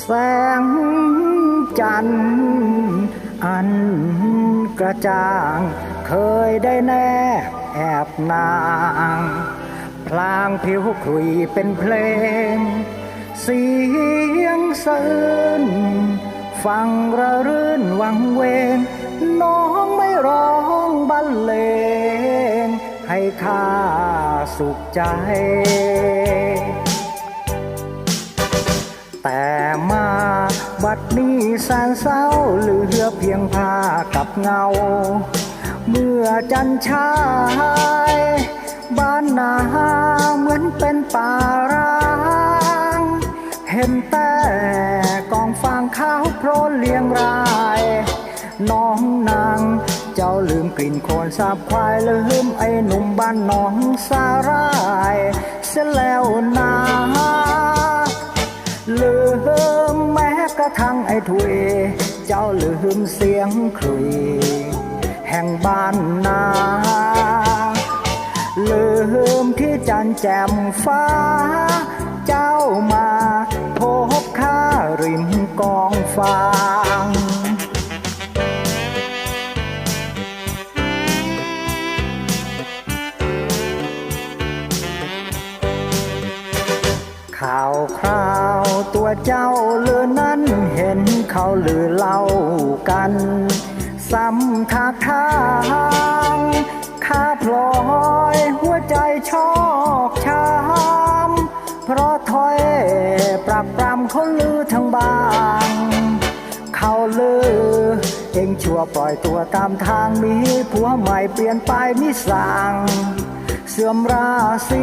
แสงจันทร์อันกระจ่าง เคยได้แนบแอบนาง พลางผิวขรุยเป็นเพลง เสียงซื่นฟังระรื่นวังเวง น้องไม่ร้องบรรเลง ให้ข้าสุขใจ บัดนี้แสนเศร้าเหลือเพียงผ้ากับเงา เมื่อจันชายบ้านนาเหมือนเป็นป่าร้างเห็นแต่กองฟางข้าวโพลนเลียงราย น้องนาง เจ้าลืมกลิ่นโคลนสาบควายลืมไอ้หนุ่มบ้านน้องสาหรายเสียแล้ว ระทั่งไอ้ถุย เจ้าลืมเสียงครุย แห่งบ้านนาลืมที่จันแจ่มฟ้า เจ้ามาพบข้าริมกองฟ้า ตัวเจ้าเลือนั้นเห็นเขาลือเล่ากันซ้ำทาทางข้าพลอยหัวใจชอกช้ำเพราะถอยปรับปรำเขาลือทั้งบาง เขาลือเองชั่วปล่อยตัวตามทางมีผัวใหม่เปลี่ยนไปมิสั่งเสื่อมราศี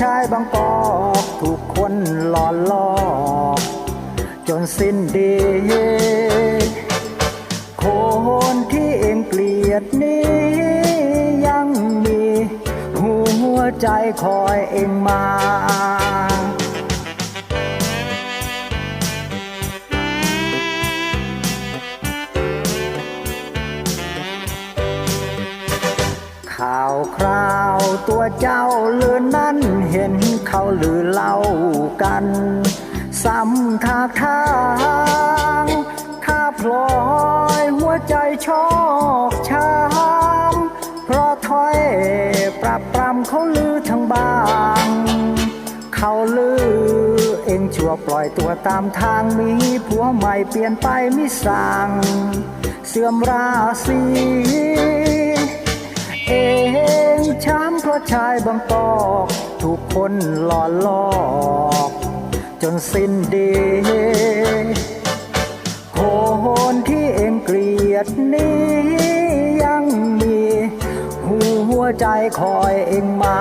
ชายบางกอกถูกคนหลอนลอกจนสิ้นดีคนที่เองเกลียดนี้ยังมี หัวใจคอยเองมา คราวตัวเจ้าลือนั้นเห็นเขาลือเล่ากันซ้ำทาทางข้าพลอยหัวใจชอกช้ำเพราะถอยปรับปรำเขาลือทั้งบาง เขาลือเองชั่วปล่อยตัวตามทางมีผัวใหม่เปลี่ยนไปมิสั่งเสื่อมราศี ราะชายบางกอกถูกคนหลอนลอก จนสิ้นดีคนที่เองเกลียดนี้ยังมี หัวใจคอยเองมา